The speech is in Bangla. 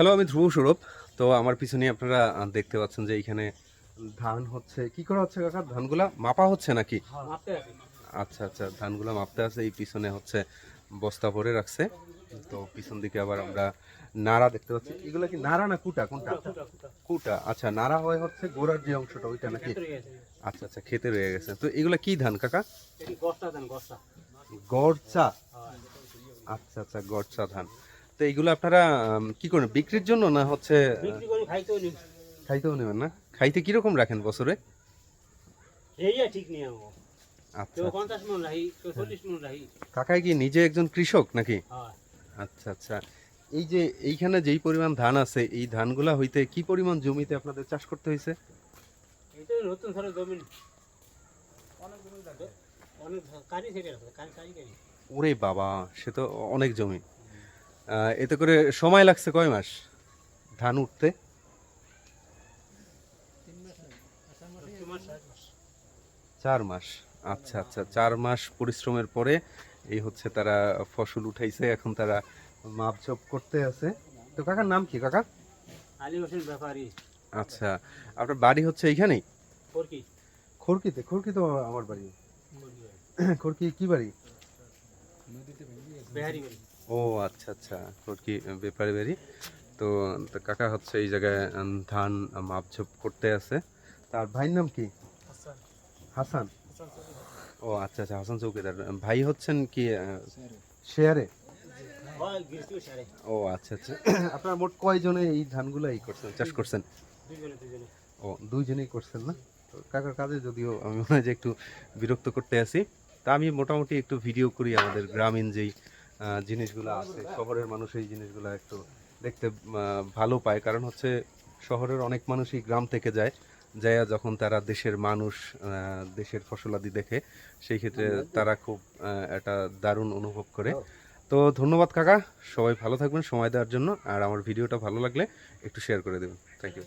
হ্যালো আমি ধ্রুব সৌরভ তো আমার পিছনে আপনারা দেখতে পাচ্ছেন যে এইখানে ধান হচ্ছে কি করা হচ্ছে কাকা? ধানগুলা মাপা হচ্ছে নাকি? আচ্ছা আচ্ছা ধানগুলো মাপতে আছে এই পিছনে হচ্ছে বস্তা ভরে রাখছে। তো পিছন দিকে আবার আমরা নাড়া দেখতে পাচ্ছি। এগুলো কি নাড়া না কুটা? কোনটা? কুটা আচ্ছা নাড়া হয় হচ্ছে গোড়ার যে অংশটা ওইটা নাকি? আচ্ছা আচ্ছা খেতে রয়ে গেছে। তো এগুলা কি ধান কাকা? গড়চা আচ্ছা আচ্ছা গড়চা ধান। তো এইগুলো আপনারা কি করেন বিক্রির জন্য না হচ্ছে খাইতেও নেবেন না? খাইতে কীরকম রাখেন বছরে? ঠিক নিয়ে আচ্ছা। কাকাই কি নিজে একজন কৃষক নাকি? আচ্ছা আচ্ছা। এই যে এইখানে যেই পরিমাণ ধান আছে এই ধানগুলা হইতে কি পরিমাণ জমিতে আপনাদের চাষ করতে হয়েছে ওরে বাবা সে তো অনেক জমি। এতে করে সময় লাগছে কয় মাস ধান উঠতে। চার মাস। আচ্ছা আচ্ছা চার মাস পরিশ্রমের পরে এই হচ্ছে তারা ফসল উঠাইছে এখন তারা মাপঝোপ করতে আছে। তো কাকার নাম কি কাকা? আলী হোসেন ব্যাপারী। আচ্ছা আপনার বাড়ি হচ্ছে এইখানেই? খড়কিতে খড়কি তো আমার বাড়ি। খড়কি কি বাড়ি। ও আচ্ছা আচ্ছা। খড়কি ব্যাপারে বাড়ি তো কাকা হচ্ছে এই জায়গায় ধান মাপঝোপ করতে আছে। তার ভাইয়ের নাম কি? হাসান। ও আচ্ছা আচ্ছা হাসান চৌকিদার। ভাই হচ্ছেন কি শেয়ারে। হয় সারে ও আচ্ছা আচ্ছা। আপনার মোট কয়জনে এই ধানগুলো এই করছেন চাষ করছেন? ও দুইজনেই করছেন না? তো কাকার কাজে যদিও আমি মনে হয় যে একটু বিরক্ত করতে আছি। তা আমি মোটামুটি একটু ভিডিও করি আমাদের গ্রামীণ যেই জিনিসগুলো আছে। শহরের মানুষ এই জিনিসগুলো একটু দেখতে ভালো পায়। কারণ হচ্ছে শহরের অনেক মানুষই গ্রাম থেকে যায়। যায় যখন তারা দেশের মানুষ দেশের ফসলাদি দেখে সেই ক্ষেত্রে তারা খুব একটা দারুণ অনুভব করে। তো ধন্যবাদ কাকা। সবাই ভালো থাকবেন সময় দেওয়ার জন্য। আর আমার ভিডিওটা ভালো লাগলে একটু শেয়ার করে দেবেন। Thank you